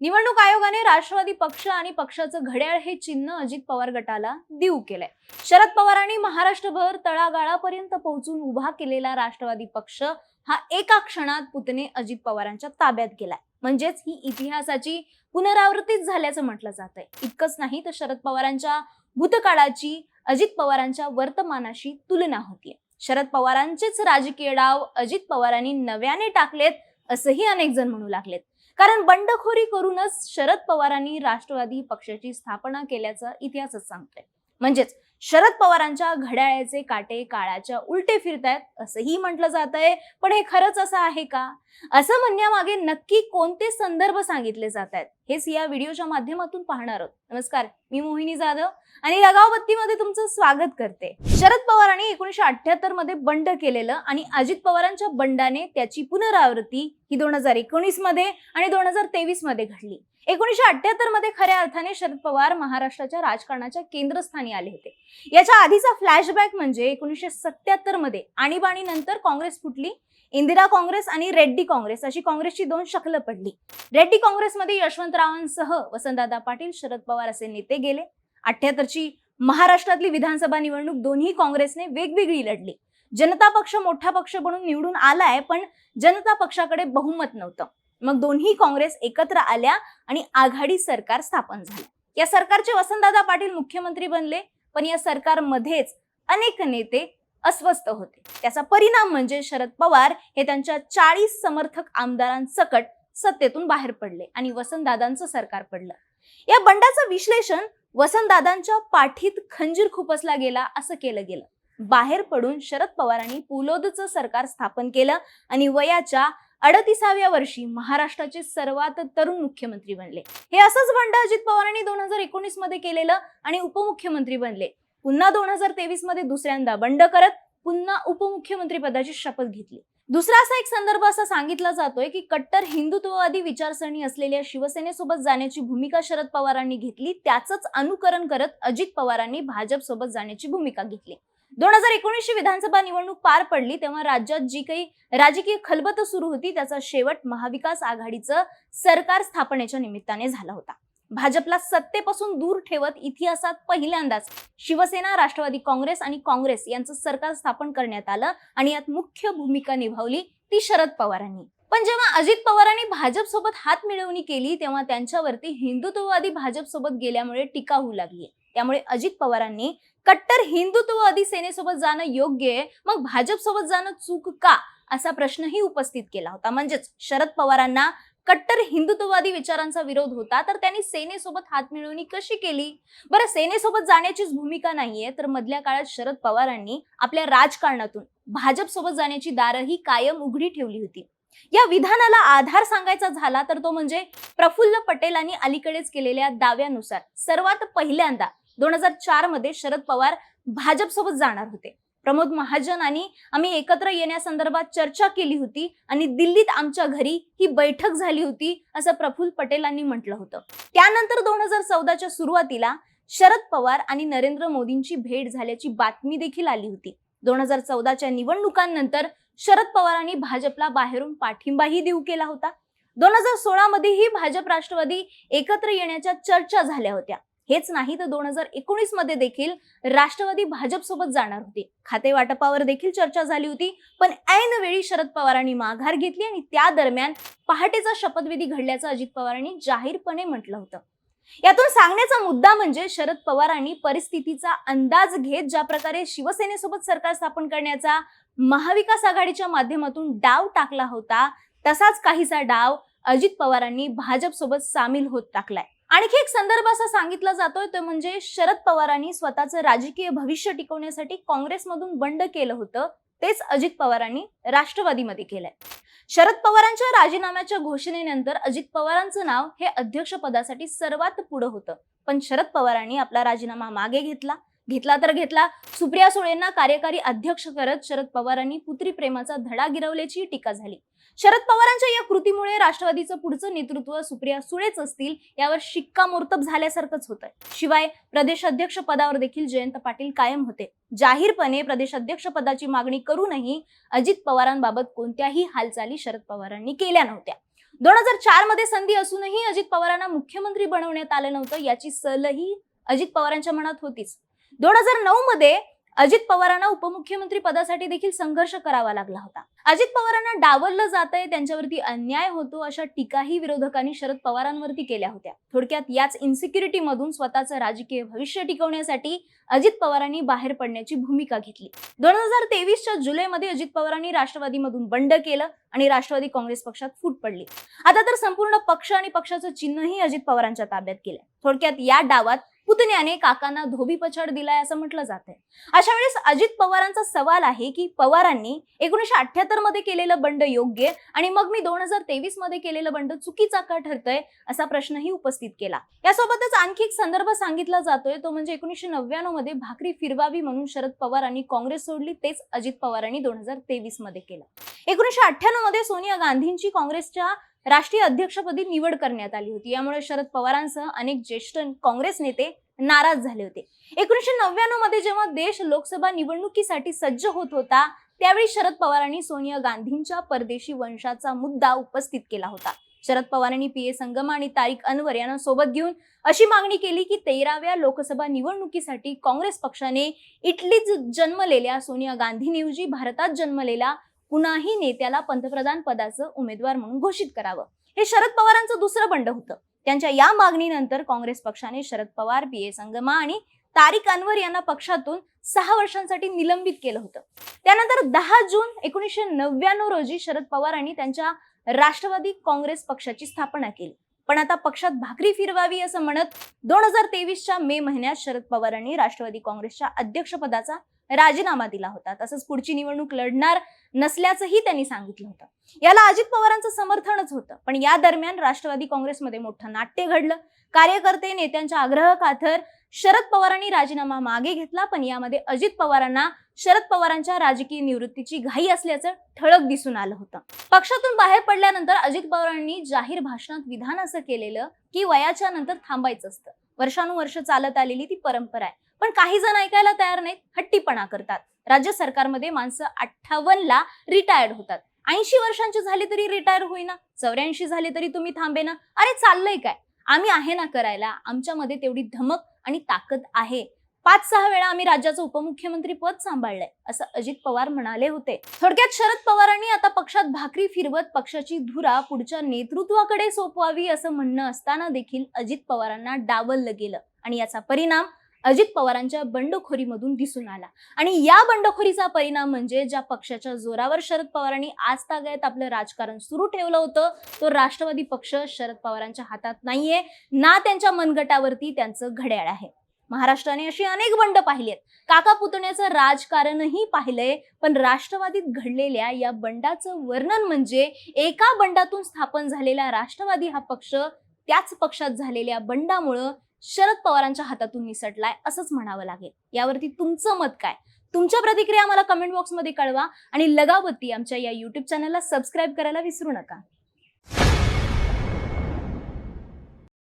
निवडणूक आयोगाने राष्ट्रवादी पक्ष आणि पक्षाचं घड्याळ हे चिन्ह अजित पवार गटाला देऊ केलंय. शरद पवारांनी महाराष्ट्रभर तळागाळापर्यंत पोहोचून उभा केलेला राष्ट्रवादी पक्ष हा एका क्षणात पुतणे अजित पवारांच्या ताब्यात गेलाय. म्हणजेच ही इतिहासाची पुनरावृत्तीच झाल्याचं म्हटलं जात आहे इतकंच नाही तर शरद पवारांच्या भूतकाळाची अजित पवारांच्या वर्तमानाशी तुलना होतीये. शरद पवारांचेच राजकीय डाव अजित पवारांनी नव्याने टाकलेत असंही अनेक जण म्हणू लागलेत. कारण बंडखोरी करूनच शरद पवारांनी राष्ट्रवादी पक्षाची स्थापना केल्याचा इतिहासच सांगतोय. म्हणजेच शरद पवारांच्या घड्याळ्याचे काटे काळाच्या उलटे फिरतायत असंही म्हटलं जात आहे पण हे खरंच असं आहे का? असं म्हणण्यामागे नक्की कोणते संदर्भ सांगितले जात आहेत हेच या व्हिडिओच्या माध्यमातून पाहणार आहोत. नमस्कार मी मोहिनी जाधव आणि लगाव बत्तीमध्ये तुमचं स्वागत करते. शरद पवारांनी एकोणीशे अठ्याहत्तरमध्ये बंड केलेलं आणि अजित पवारांच्या बंडाने त्याची पुनरावृत्ती ही दोन हजार एकोणीसमध्ये आणि दोन हजार तेवीसमध्ये घडली. एकोणीशे अठ्याहत्तरमध्ये खऱ्या अर्थाने शरद पवार महाराष्ट्राच्या राजकारणाच्या केंद्रस्थानी आले होते. याच्या आधीचा फ्लॅशबॅक म्हणजे एकोणीसशे सत्याहत्तरमध्ये आणीबाणीनंतर काँग्रेस फुटली इंदिरा काँग्रेस आणि रेड्डी काँग्रेस अशी काँग्रेसची दोन शकलं पडली. रेड्डी काँग्रेसमध्ये यशवंतरावांसह वसंतदादा पाटील शरद पवार असे नेते गेले. अठ्याहत्तरची महाराष्ट्रातली विधानसभा निवडणूक दोन्ही काँग्रेसने वेगवेगळी लढली. जनता पक्ष मोठा पक्ष म्हणून निवडून आलाय पण जनता पक्षाकडे बहुमत नव्हतं. मग दोन्ही काँग्रेस एकत्र आल्या आणि आघाडी सरकार स्थापन झालं. या सरकारचे वसंतदादा पाटील मुख्यमंत्री बनले पण या सरकारमध्येच अनेक नेते अस्वस्थ होते. त्याचा परिणाम म्हणजे शरद पवार हे त्यांच्या चाळीस समर्थक आमदारांसकट सत्तेतून बाहेर पडले आणि वसंतदादांचं सरकार पडलं. या बंडाचं विश्लेषण वसंतदादांच्या पाठीत खंजीर खुपसला गेला असं केलं गेलं. बाहेर पडून शरद पवारांनी पुलोदचं सरकार स्थापन केलं आणि वयाच्या अडतीसाव्या वर्षी महाराष्ट्राचे सर्वात तरुण मुख्यमंत्री बनले. हे असंच बंड अजित पवारांनी दोन हजार एकोणीसमध्ये केलेलं आणि उपमुख्यमंत्री बनले. पुन्हा दोन हजार तेवीसमध्ये दुसऱ्यांदा बंड करत पुन्हा उपमुख्यमंत्री पदाची शपथ घेतली. दुसरा असा एक संदर्भ असा सांगितला जातोय की कट्टर हिंदुत्ववादी विचारसरणी असलेल्या शिवसेनेसोबत जाण्याची भूमिका शरद पवारांनी घेतली त्याच अनुकरण करत अजित पवारांनी भाजप सोबत जाण्याची भूमिका घेतली. दोन हजार एकोणीसची विधानसभा निवडणूक पार पडली तेव्हा राज्यात जी काही राजकीय खलबत सुरू होती त्याचा शेवट महाविकास आघाडीचं सरकार स्थापनेच्या निमित्ताने झाला होता. भाजपला सत्तेपासून दूर ठेवत इतिहासात पहिल्यांदाच शिवसेना राष्ट्रवादी काँग्रेस आणि काँग्रेस यांचं सरकार स्थापन करण्यात आलं आणि यात मुख्य भूमिका निभावली ती शरद पवारांनी. पण जेव्हा अजित पवारांनी भाजपसोबत हात मिळवणी केली तेव्हा त्यांच्यावरती हिंदुत्ववादी भाजप सोबत गेल्यामुळे टीका होऊ लागली त्यामुळे अजित पवारांनी कट्टर हिंदुत्ववादी सेनेसोबत जाणं योग्य आहे. मग भाजपसोबत जाणं चूक का? असा प्रश्नही उपस्थित केला होता. म्हणजेच शरद पवारांना कट्टर हिंदुत्ववादी विचारांचा विरोध होता तर त्यांनी सेनेसोबत हात मिळवणी कशी केली? बरं सेनेसोबत जाण्याचीच भूमिका नाहीये तर मधल्या काळात शरद पवारांनी आपल्या राजकारणातून भाजप सोबत जाण्याची दारही कायम उघडी ठेवली होती. या विधानाला आधार सांगायचा झाला तर तो म्हणजे प्रफुल्ल पटेलांनी अलीकडेच केलेल्या दाव्यानुसार सर्वात पहिल्यांदा दोन हजार चारमध्ये शरद पवार भाजप सोबत जाणार होते. प्रमोद महाजन आणि आम्ही एकत्र येण्यासंदर्भात चर्चा केली होती आणि दिल्लीत आमच्या घरी ही बैठक झाली होती असं प्रफुल्ल पटेलांनी म्हटलं होतं. त्यानंतर दोन हजार चौदाच्या सुरुवातीला शरद पवार आणि नरेंद्र मोदींची भेट झाल्याची बातमी देखील आली होती. दोन हजार चौदाच्या निवडणुकांनंतर शरद पवारांनी भाजपला बाहेरून पाठिंबाही देऊ केला होता. दोन हजार सोळा मध्येही भाजप राष्ट्रवादी एकत्र येण्याच्या चर्चा झाल्या होत्या. हेच नाही तर दोन हजार एकोणीसमध्ये देखील राष्ट्रवादी भाजप सोबत जाणार होती. खाते वाटपावर देखील चर्चा झाली होती. पण ऐन वेळी शरद पवारांनी माघार घेतली आणि त्या दरम्यान पहाटेचा शपथविधी घडल्याचं अजित पवारांनी जाहीरपणे म्हटलं होतं. यातून सांगण्याचा मुद्दा म्हणजे शरद पवारांनी परिस्थितीचा अंदाज घेत ज्या प्रकारे शिवसेनेसोबत सरकार स्थापन करण्याचा महाविकास आघाडीच्या माध्यमातून डाव टाकला होता तसाच काहीसा डाव अजित पवारांनी भाजपसोबत सामील होत टाकलाय. आणखी एक संदर्भ असा सांगितला जातोय तो म्हणजे शरद पवारांनी स्वतःचं राजकीय भविष्य टिकवण्यासाठी काँग्रेसमधून बंड केलं होतं तेच अजित पवारांनी राष्ट्रवादीमध्ये केलंय. शरद पवारांच्या राजीनाम्याच्या घोषणेनंतर अजित पवारांचं नाव हे अध्यक्षपदासाठी सर्वात पुढं होतं. पण शरद पवारांनी आपला राजीनामा मागे घेतला. घेतला तर घेतला. सुप्रिया सुळेंना कार्यकारी अध्यक्ष करत शरद पवारांनी पुत्री प्रेमाचा धडा गिरवल्याची टीका झाली. शरद पवारांच्या या कृतीमुळे राष्ट्रवादीचं पुढचं नेतृत्व सुप्रिया सुळेच असतील यावर शिक्कामोर्तब झाल्यासारखंच होतंय. शिवाय प्रदेशाध्यक्ष पदावर देखील जयंत पाटील कायम होते. जाहीरपणे प्रदेशाध्यक्ष पदाची मागणी करूनही अजित पवारांबाबत कोणत्याही हालचाली शरद पवारांनी केल्या नव्हत्या. दोन हजार चारमध्ये संधी असूनही अजित पवारांना मुख्यमंत्री बनवण्यात आलं नव्हतं याची सलही अजित पवारांच्या मनात होतीच. दोन हजार नऊ मध्ये अजित पवारांना उपमुख्यमंत्री पदासाठी देखील संघर्ष करावा लागला होता. अजित पवारांना डावललं जातंय त्यांच्यावरती अन्याय होतो अशा टीकाही विरोधकांनी शरद पवारांवरती केल्या होत्या. थोडक्यात याच इन्सिक्युरिटी मधून स्वतःचं राजकीय भविष्य टिकवण्यासाठी अजित पवारांनी बाहेर पडण्याची भूमिका घेतली. दोन हजार तेवीसच्या जुलैमध्ये अजित पवारांनी राष्ट्रवादीमधून बंड केलं आणि राष्ट्रवादी काँग्रेस पक्षात फूट पडली. आता तर संपूर्ण पक्ष आणि पक्षाचं चिन्हही अजित पवारांच्या ताब्यात केलं थोडक्यात या डावात पुतण्याने काकांना धोबी पछाड दिलाय असं म्हटलं जातंय अशा वेळेस अजित पवारांचा सवाल आहे की पवारांनी एकोणीशे अठ्याहत्तरमध्ये केलेलं बंड योग्य आणि मग मी दोन हजार तेवीसमध्ये केलेलं बंड चुकीचा का ठरतंय असा प्रश्नही उपस्थित केला. यासोबतच आणखी एक संदर्भ सांगितला जातोय तो म्हणजे एकोणीशे नव्याण्णवमध्ये भाकरी फिरवावी म्हणून शरद पवारांनी काँग्रेस सोडली तेच अजित पवारांनी दोन हजार तेवीसमध्ये केलं. एकोणीशे अठ्ठ्याण्णवमध्ये सोनिया गांधींची काँग्रेसच्या राष्ट्रीय अध्यक्षपदी निवड करण्यात आली होती. यामुळे शरद पवारांसह अनेक ज्येष्ठ काँग्रेस नेते नाराज झाले होते. एकोणीशे नव्याण्णवमध्ये जेव्हा देश लोकसभा निवडणुकीसाठी सज्ज होत होता त्यावेळी शरद पवारांनी सोनिया गांधींच्या परदेशी वंशाचा मुद्दा उपस्थित केला होता. शरद पवारांनी पी ए संगम आणि तारिक अनवर यांना सोबत घेऊन अशी मागणी केली की तेराव्या लोकसभा निवडणुकीसाठी काँग्रेस पक्षाने इटलीत जन्मलेल्या सोनिया गांधींऐवजी भारतात जन्मलेल्या कुणाही नेत्याला पंतप्रधान पदाचं उमेदवार म्हणून घोषित करावं. हे शरद पवारांचं दुसरं बंड होतं. त्यांच्या या मागणीनंतर काँग्रेस पक्षाने शरद पवार बी ए. संगमा आणि तारिक अनवर यांना पक्षातून सहा वर्षांसाठी निलंबित केलं होतं. त्यानंतर दहा जून एकोणीसशे नव्याण्णव रोजी शरद पवारांनी त्यांच्या राष्ट्रवादी काँग्रेस पक्षाची स्थापना केली. पण आता पक्षात भाकरी फिरवावी असं म्हणत दोन हजार तेवीसच्या मे महिन्यात शरद पवारांनी राष्ट्रवादी काँग्रेसच्या अध्यक्षपदाचा राजीनामा दिला होता. तसंच पुढची निवडणूक लढणार नसल्याचंही त्यांनी सांगितलं होतं. याला अजित पवारांचं समर्थनच होतं. पण या दरम्यान राष्ट्रवादी काँग्रेसमध्ये मोठं नाट्य घडलं. कार्यकर्ते नेत्यांच्या आग्रह काथर शरद पवारांनी राजीनामा मागे घेतला. पण यामध्ये अजित पवारांना शरद पवारांच्या राजकीय निवृत्तीची घाई असल्याचं ठळक दिसून आलं होतं. पक्षातून बाहेर पडल्यानंतर अजित पवारांनी जाहीर भाषणात विधान असं केलेलं की वयाच्या नंतर थांबायचं असतं. वर्षानुवर्ष चालत आलेली ती परंपरा आहे. पण काही जण ऐकायला तयार नाहीत हट्टीपणा करतात. राज्य सरकारमध्ये माणसं अठ्ठावन्न ला रिटायर्ड होतात. ऐंशी वर्षांची झाली तरी रिटायर होईना चौऱ्याऐंशी झाले तरी तुम्ही थांबे ना. अरे चाललंय काय? आम्ही आहे ना करायला आमच्यामध्ये तेवढी धमक आणि ताकद आहे. पाच सहा वेळा आम्ही राज्याचं उपमुख्यमंत्री पद सांभाळलंय असं अजित पवार म्हणाले होते. थोडक्यात शरद पवारांनी आता पक्षात भाकरी फिरवत पक्षाची धुरा पुढच्या नेतृत्वाकडे सोपवावी असं म्हणणं असताना देखील अजित पवारांना डावललं गेलं. आणि याचा परिणाम अजित पवारांच्या बंडखोरीमधून दिसून आला. आणि या बंडखोरीचा परिणाम म्हणजे ज्या पक्षाच्या जोरावर शरद पवारांनी आज तागायत आपलं राजकारण सुरू ठेवलं होतं तो राष्ट्रवादी पक्ष शरद पवारांच्या हातात नाहीये. ना त्यांच्या मनगटावरती त्यांचं घड्याळ आहे. महाराष्ट्राने अशी अनेक बंड पाहिली आहेत काका पुतण्याचं राजकारणही पाहिलंय पण राष्ट्रवादीत घडलेल्या या बंडाचं वर्णन म्हणजे एका बंडातून स्थापन झालेला राष्ट्रवादी हा पक्ष त्याच पक्षात झालेल्या बंडामुळं शरद पवारांच्या हातातून निसटलाय असंच म्हणावं लागेल. यावरती तुमचं मत काय? तुमच्या प्रतिक्रिया आम्हाला कमेंट बॉक्समध्ये कळवा आणि लगावती आमच्या या युट्यूब चॅनलला सबस्क्राईब करायला विसरू नका.